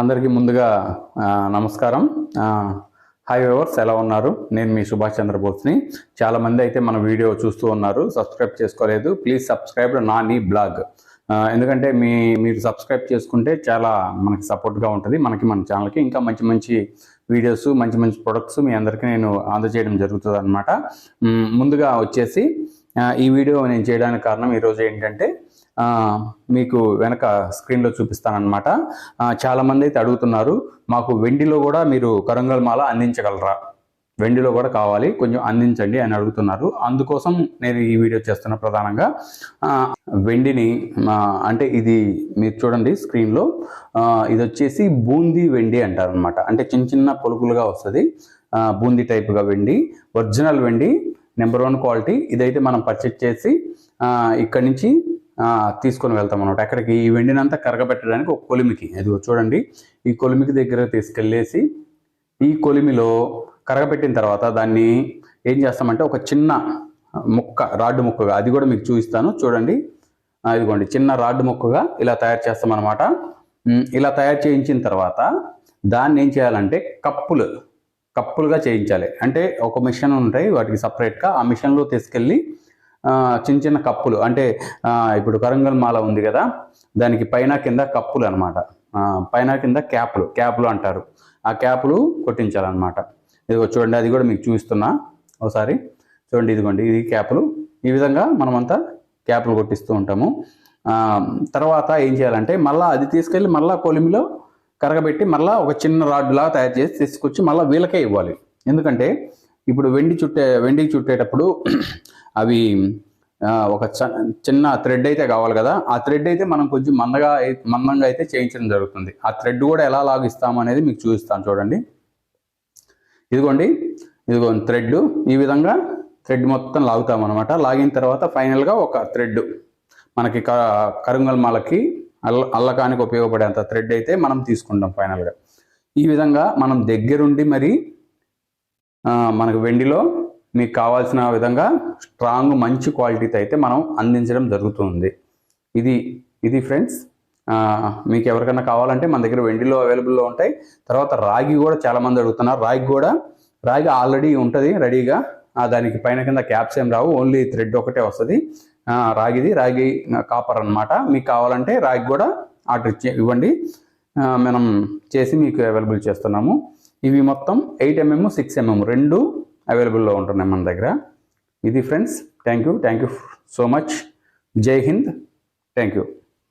అందరికీ ముందుగా నమస్కారం. హాయ్ వివర్స్ ఎలా ఉన్నారు? నేను మీ సుభాష్ చంద్రబోస్ని. చాలామంది అయితే మన వీడియో చూస్తూ ఉన్నారు సబ్స్క్రైబ్ చేసుకోలేదు. ప్లీజ్ సబ్స్క్రైబ్ నా నీ బ్లాగ్. ఎందుకంటే మీ మీరు సబ్స్క్రైబ్ చేసుకుంటే చాలా మనకి సపోర్ట్గా ఉంటుంది. మనకి మన ఛానల్కి ఇంకా మంచి మంచి వీడియోస్ మంచి మంచి ప్రొడక్ట్స్ మీ అందరికీ నేను అందజేయడం జరుగుతుంది ముందుగా వచ్చేసి ఈ వీడియో నేను చేయడానికి కారణం ఈరోజు ఏంటంటే మీకు వెనక స్క్రీన్లో చూపిస్తానమాట చాలామంది అయితే అడుగుతున్నారు మాకు వెండిలో కూడా మీరు కరంగల్ మాల అందించగలరా? వెండిలో కూడా కావాలి కొంచెం అందించండి అని అడుగుతున్నారు. అందుకోసం నేను ఈ వీడియో చేస్తున్న ప్రధానంగా. వెండిని అంటే ఇది మీరు చూడండి స్క్రీన్లో ఇది వచ్చేసి బూందీ వెండి అంటారు అనమాట అంటే చిన్న చిన్న పొలుకులుగా వస్తుంది. బూందీ టైప్గా వెండి ఒరిజినల్ వెండి నెంబర్ వన్ క్వాలిటీ. ఇదైతే మనం పర్చేజ్ చేసి ఇక్కడి నుంచి తీసుకొని వెళ్తాం అనమాట అక్కడికి ఈ వెండినంతా కరగబెట్టడానికి ఒక కొలిమికి. అది చూడండి. ఈ కొలిమికి దగ్గర తీసుకెళ్ళేసి ఈ కొలిమిలో కరగబెట్టిన తర్వాత దాన్ని ఏం చేస్తామంటే ఒక చిన్న ముక్క రాడ్డు ముక్కగా అది కూడా మీకు చూపిస్తాను. చూడండి. ఇదిగోండి. చిన్న రాడ్డు ముక్కగా ఇలా తయారు చేస్తామన్నమాట ఇలా తయారు చేయించిన తర్వాత దాన్ని ఏం చేయాలంటే కప్పులు కప్పులుగా చేయించాలి. అంటే ఒక మిషన్ ఉంటాయి వాటికి సపరేట్గా ఆ మిషన్లో తీసుకెళ్ళి చిన్న చిన్న కప్పులు. అంటే ఇప్పుడు కరంగల్ మాల ఉంది కదా దానికి పైన కింద కప్పులు అనమాట పైన కింద క్యాప్లు. క్యాప్లు అంటారు. ఆ క్యాప్లు కొట్టించాలన్నమాట. ఇదిగో చూడండి అది కూడా మీకు చూపిస్తున్నా ఒకసారి. చూడండి ఇదిగోండి ఇది క్యాప్లు. ఈ విధంగా మనమంతా క్యాప్లు కొట్టిస్తూ ఉంటాము. తర్వాత ఏం చేయాలంటే మళ్ళీ అది తీసుకెళ్ళి మళ్ళీ కొలిమిలో కరగబెట్టి మళ్ళీ ఒక చిన్న రాడ్లా తయారు చేసి తీసుకొచ్చి మళ్ళీ వీళ్ళకే ఇవ్వాలి. ఎందుకంటే ఇప్పుడు వెండి చుట్టే వెండికి చుట్టేటప్పుడు అవి ఒక చ- చిన్న థ్రెడ్ అయితే కావాలి కదా. ఆ థ్రెడ్ అయితే మనం కొంచెం మందగా మందంగా అయితే చేయించడం జరుగుతుంది. ఆ థ్రెడ్ కూడా ఎలా లాగిస్తాము అనేది మీకు చూపిస్తాను చూడండి. ఇదిగోండి. ఇదిగో థ్రెడ్ ఈ విధంగా థ్రెడ్ మొత్తం లాగుతాం అనమాట లాగిన తర్వాత ఫైనల్గా ఒక థ్రెడ్ మనకి క కరుంగల్ మాలకి అల్ల అల్లకానికి ఉపయోగపడేంత థ్రెడ్ అయితే మనం తీసుకుంటాం ఫైనల్గా ఈ విధంగా మనం దగ్గరుండి మరి మనకు వెండిలో మీకు కావాల్సిన విధంగా స్ట్రాంగ్ మంచి క్వాలిటీతో అయితే మనం అందించడం జరుగుతుంది. ఇది ఇది ఫ్రెండ్స్. మీకు ఎవరికైనా కావాలంటే మన దగ్గర వెండిలో అవైలబుల్లో ఉంటాయి. తర్వాత రాగి కూడా చాలామంది అడుగుతున్నారు. రాగి కూడా రాగి ఆల్రెడీ ఉంటుంది రెడీగా. దానికి పైన కింద క్యాప్స్ ఏం రావు ఓన్లీ థ్రెడ్ ఒకటే వస్తుంది. రాగిది రాగి కాపర్ అనమాట మీకు కావాలంటే రాగి కూడా ఆర్డర్ ఇచ్చే ఇవ్వండి. మనం చేసి మీకు అవైలబుల్ చేస్తున్నాము. ఇవి మొత్తం ఎయిట్ ఎంఎం సిక్స్ ఎంఎం రెండు అవైలబుల్లో ఉంటున్నాయి మన దగ్గర. ఇది friends thank you thank you so much Jai Hind thank you